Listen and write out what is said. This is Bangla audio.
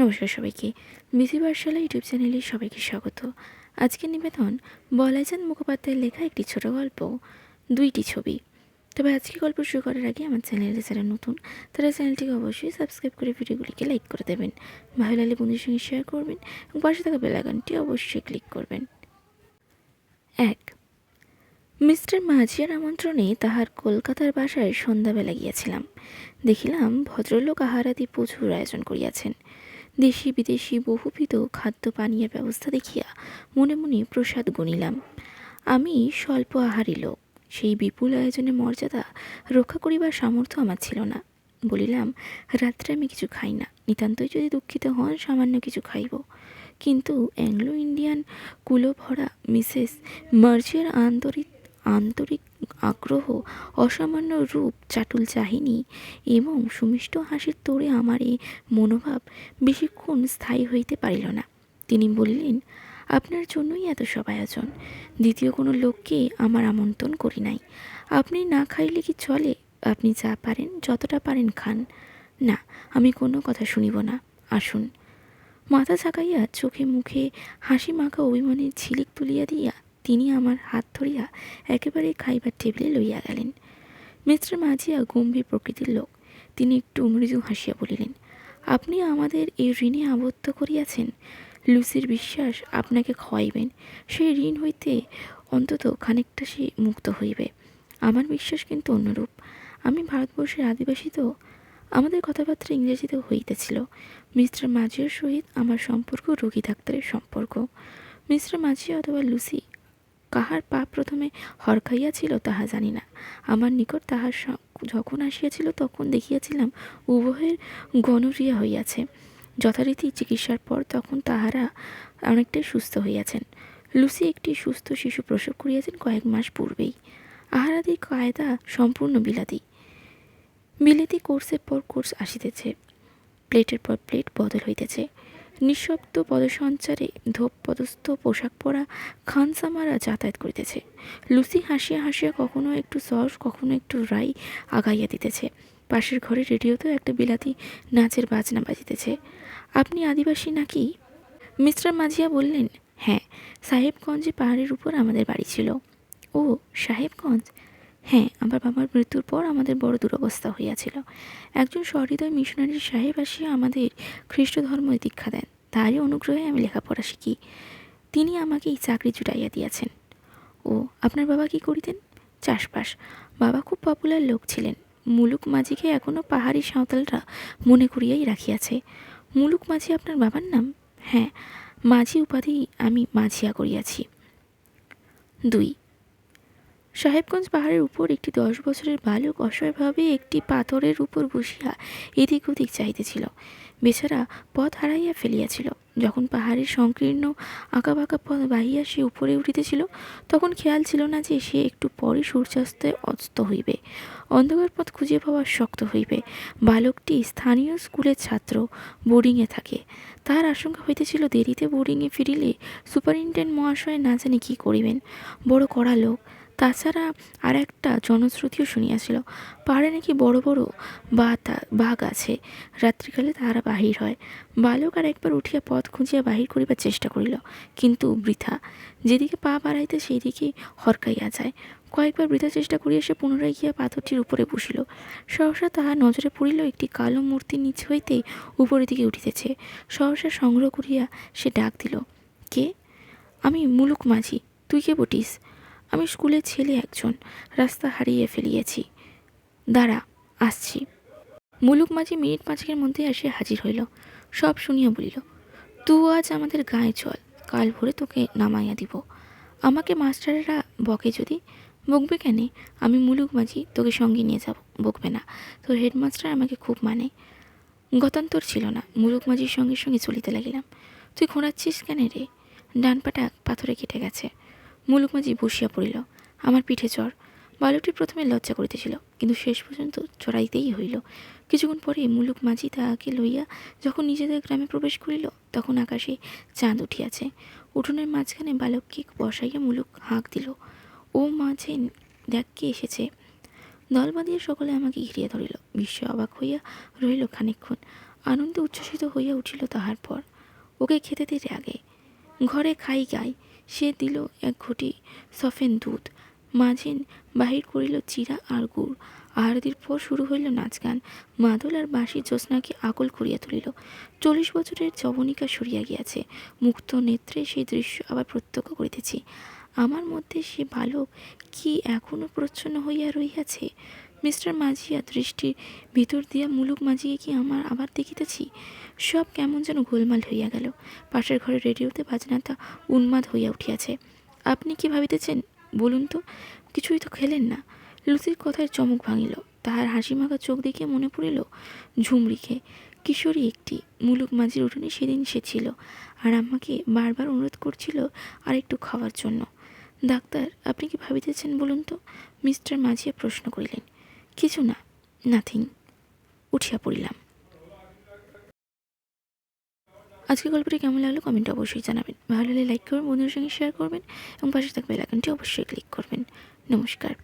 নমস্কার সবাইকে। বিসি পাঠশালা ইউটিউব চ্যানেলে সবাইকে স্বাগত। আজকের নিবেদন বলাইচাঁদ মুখোপাধ্যায়ের লেখা একটি ছোট গল্প, দুইটি ছবি। তবে আজকে গল্প শুরু করার আগে আমার চ্যানেলে যারা নতুন, তারা চ্যানেলটিকে অবশ্যই সাবস্ক্রাইব করে ভিডিওগুলিকে লাইক করে দেবেন। ভালো লাগলে বন্ধুদের সঙ্গে শেয়ার করবেন এবং পাশে থাকা বেলাগানটি অবশ্যই ক্লিক করবেন। এক, মিস্টার মাঝিয়ার আমন্ত্রণে তাহার কলকাতার বাসায় সন্ধ্যাবেলা গিয়াছিলাম। দেখিলাম ভদ্রলোক আহারাদি প্রচুর আয়োজন করিয়াছেন। দেশি বিদেশি বহুবিধ খাদ্য পানীয়ের ব্যবস্থা দেখিয়া মনে মনে প্রসাদ গণিলাম আমি স্বল্প আহারী লোক, সেই বিপুল আয়োজনে মর্যাদা রক্ষা করিবার সামর্থ্য আমার ছিল না। বলিলাম, রাত্রে আমি কিছু খাই না, নিতান্তই যদি দুঃখিত হন, সামান্য কিছু খাইব। কিন্তু অ্যাংলো ইন্ডিয়ান কুলো ভরা মিসেস মার্জিয়ার আন্তরিক আন্তরিক আগ্রহ, অসামান্য রূপ চাটুল চাহিনী এবং সুমিষ্ট হাসির তোড়ে আমার এই মনোভাব বেশিক্ষণ স্থায়ী হইতে পারিল না। তিনি বললেন, আপনার জন্যই এত সব আয়োজন দ্বিতীয় কোনো লোককে আমার আমন্ত্রণ করি নাই। আপনি না খাইলে কি চলে? আপনি যা পারেন, যতটা পারেন খান। না, আমি কোনো কথা শুনিব না। আসুন। মাথা ঝাঁকাইয়া চোখে মুখে হাসি মাখা অভিমানের ঝিলিক তুলিয়া দিয়া তিনি আমার হাত ধরিয়া একেবারে খাইবার টেবিলে লইয়া গেলেন। মিস্টার মাঝিয়া গম্ভীর প্রকৃতির লোক, তিনি একটু মৃদু হাসিয়া বলিলেন, আপনি আমাদের এই ঋণে আবদ্ধ করিয়াছেন? লুসির বিশ্বাস আপনাকে খাওয়াইবেন সেই ঋণ হইতে অন্তত খানিকটা সে মুক্ত হইবে। আমার বিশ্বাস কিন্তু অন্যরূপ। আমি ভারতবর্ষের আদিবাসী তো। আমাদের কথাবার্তা ইংরেজিতে হইতেছিল। মিস্টার মাঝিয়ার সহিত আমার সম্পর্ক রোগী ডাক্তারের সম্পর্ক। মিস্টার মাঝিয়া অথবা লুসি কাহার পা প্রথমে হরখাইয়াছিল তাহা জানি না। আমার নিকট তাহার যখন আসিয়াছিল তখন দেখিয়াছিলাম উভয়ের গণরিয়া হইয়াছে। যথারীতি চিকিৎসার পর তখন তাহারা অনেকটাই সুস্থ হইয়াছেন। লুসি একটি সুস্থ শিশু প্রসব করিয়াছেন কয়েক মাস পূর্বেই। আহারাদি কায়দা সম্পূর্ণ বিলাতি। বিলেতি কোর্সের পর কোর্স আসিতেছে। প্লেটের পর প্লেট বদল হইতেছে। নিঃশব্দ পদসঞ্চারে ধোপ পদস্থ পোশাক পরা খানসামারা যাতায়াত করিতেছে। লুসি হাসিয়া হাসিয়া কখনো একটু সস কখনো একটু রাই আগাইয়া দিতেছে। পাশের ঘরে রেডিওতেও একটা বিলাতি নাচের বাজনা বাজিতেছে। আপনি আদিবাসী নাকি? মিস্টার মাঝিয়া বললেন হ্যাঁ সাহেবগঞ্জে পাহাড়ের উপর আমাদের বাড়ি ছিল। ও, সাহেবগঞ্জ? হ্যাঁ আমার বাবার মৃত্যুর পর আমাদের বড় দুরবস্থা হইয়াছিল। একজন সহৃদয় মিশনারি সাহেব আসিয়া আমাদের খ্রিস্ট ধর্ম দীক্ষা দেন। তারই অনুগ্রহে আমি লেখাপড়া শিখি। তিনি আমাকে এই চাকরি জুটাইয়া দিয়াছেন। ও, আপনার বাবা কি করিতেন? চাষবাস। বাবা খুব পপুলার লোক ছিলেন। মুলুক মাঝিকে এখনও পাহাড়ি সাঁওতালরা মনে করিয়াই রাখিয়াছে। মুলুক মাঝি আপনার বাবার নাম? হ্যাঁ মাঝি উপাধি আমি মাঝিয়া করিয়াছি। দুই সাহেবগঞ্জ পাহাড়ের উপর একটি দশ বছরের বালক অসহায়ভাবে একটি পাথরের উপর বসিয়া এদিক ওদিক চাইতেছিল বেচারা পথ হারাইয়া ফেলিয়াছিল। যখন পাহাড়ের সংকীর্ণ আঁকাবাঁকা পথ বাহিয়া সে উপরে উঠিতেছিল, তখন খেয়াল ছিল না যে সে একটু পরে সূর্যাস্তে অস্ত হইবে। অন্ধকার পথ খুঁজে পাওয়া শক্ত হইবে। বালকটি স্থানীয় স্কুলের ছাত্র, বোর্ডিংয়ে থাকে। তাহার আশঙ্কা হইতেছিল, দেরিতে বোর্ডিংয়ে ফিরিলে সুপারিনটেন্ডেন্ট মহাশয় না জানি কী করিবেন। বড় কড়া লোক তাছাড়া আর একটা জনশ্রুতিও শুনিয়াছিল। পাহাড়ে নাকি বড় বড় বাতা, বাঘ আছে। রাত্রিকালে তাহারা বাহির হয়। বালক আর একবার উঠিয়া পথ খুঁজিয়া বাহির করিবার চেষ্টা করিল। কিন্তু বৃথা। যেদিকে পা বাড়াইতে সেই দিকে হরকাইয়া যায়। কয়েকবার বৃথা চেষ্টা করিয়া সে পুনরায় গিয়া পাথরটির উপরে বসিল। সহসা তাহার নজরে পড়িল একটি কালো মূর্তি নিচ হইতে উপরের দিকে উঠিতেছে। সহসা সংগ্রহ করিয়া সে ডাক দিল, কে? আমি মুলুক মাঝি। তুই কে বটিস? আমি স্কুলের ছেলে একজন, রাস্তা হারিয়ে ফেলিয়েছি। দাঁড়া, আসছি। মুলুক মাঝি মিনিট পাঁচেকের মধ্যে আসিয়া হাজির হইল। সব শুনিয়া বলিল, তু আজ আমাদের গায়ে চল, কাল ভোরে তোকে নামাইয়া দিব। আমাকে মাস্টারেরা বকে যদি, বকবে কেন? আমি মুলুক মাঝি, তোকে সঙ্গে নিয়ে যাব, বকবে না। তোর হেডমাস্টার আমাকে খুব মানে। গতান্তর ছিল না, মুলুক মাঝির সঙ্গে সঙ্গে চলিতে লাগিলাম। তুই ঘোরাচ্ছিস কেন রে? ডান পাটা পাথরে কেটে গেছে। মুলুক মাঝি বসিয়া পড়িল। আমার পিঠে চড় বালকটি প্রথমে লজ্জা করিতেছিল, কিন্তু শেষ পর্যন্ত চড়াইতেই হইল। কিছুক্ষণ পরে মুলুক মাঝি তাহাকে লইয়া যখন নিজেদের গ্রামে প্রবেশ করিল, তখন আকাশে চাঁদ উঠিয়াছে। উঠোনের মাঝখানে বালককে বসাইয়া মুলুক হাঁক দিল, ও মাঝে দেখ কে এসেছে। দল বাঁধিয়া সকলে আমাকে ঘিরিয়া ধরিল। বিশ্ব অবাক হইয়া রহিল খানিকক্ষণ। আনন্দে উচ্ছ্বসিত হইয়া উঠিল তাহার পর। ওকে খেতে দিতে আগে। ঘরে খাই গাই। সে দিল এক ঘটি সফেন দুধ। মাঝিন বাহির করিল চিরা আর গুড় আহারাদির পর শুরু হইল নাচ গান। মাদল আর বাঁশি জ্যোৎস্নাকে আকল করিয়া তুলিল। চল্লিশ বছরের যবনিকা সরিয়া গিয়াছে। মুক্ত নেত্রে সেই দৃশ্য আবার প্রত্যক্ষ করিতেছি। আমার মধ্যে সে বালক কি এখনও প্রচ্ছন্ন হইয়া রহিয়াছে? মিস্টার মাঝিয়া দৃষ্টির ভিতর দিয়া, মুলুক মাঝিয়ে কি আমার আবার দেখিতেছি? সব কেমন যেন গোলমাল হইয়া গেল। পাশের ঘরে রেডিওতে বাজনাটা উন্মাদ হইয়া উঠিয়াছে। আপনি কি ভাবিতেছেন? বলুন তো, কিছুই তো খেলেন না। লুচির কথায় চমক ভাঙিল। তাহার হাসি মাখা চোখ দেখিয়ে মনে পড়িল ঝুমরিকে কিশোরী একটি। মুলুক মাঝির উঠোনে সেদিন সে ছিল আর আমাকে বারবার অনুরোধ করছিল আর একটু খাওয়ার জন্য। ডাক্তার, আপনি কি ভাবিতেছেন বলুন তো? মিস্টার মাঝিয়া প্রশ্ন করিলেন। কিছু না নাথিং উঠিয়া পড়িলাম। আজকে গল্পটি কেমন লাগল কমেন্টে অবশ্যই জানাবেন। ভালো লাগলে লাইক করবেন, বন্ধুদের সঙ্গে শেয়ার করবেন এবং পাশে থাকবে লাগানটি অবশ্যই ক্লিক করবেন। নমস্কার।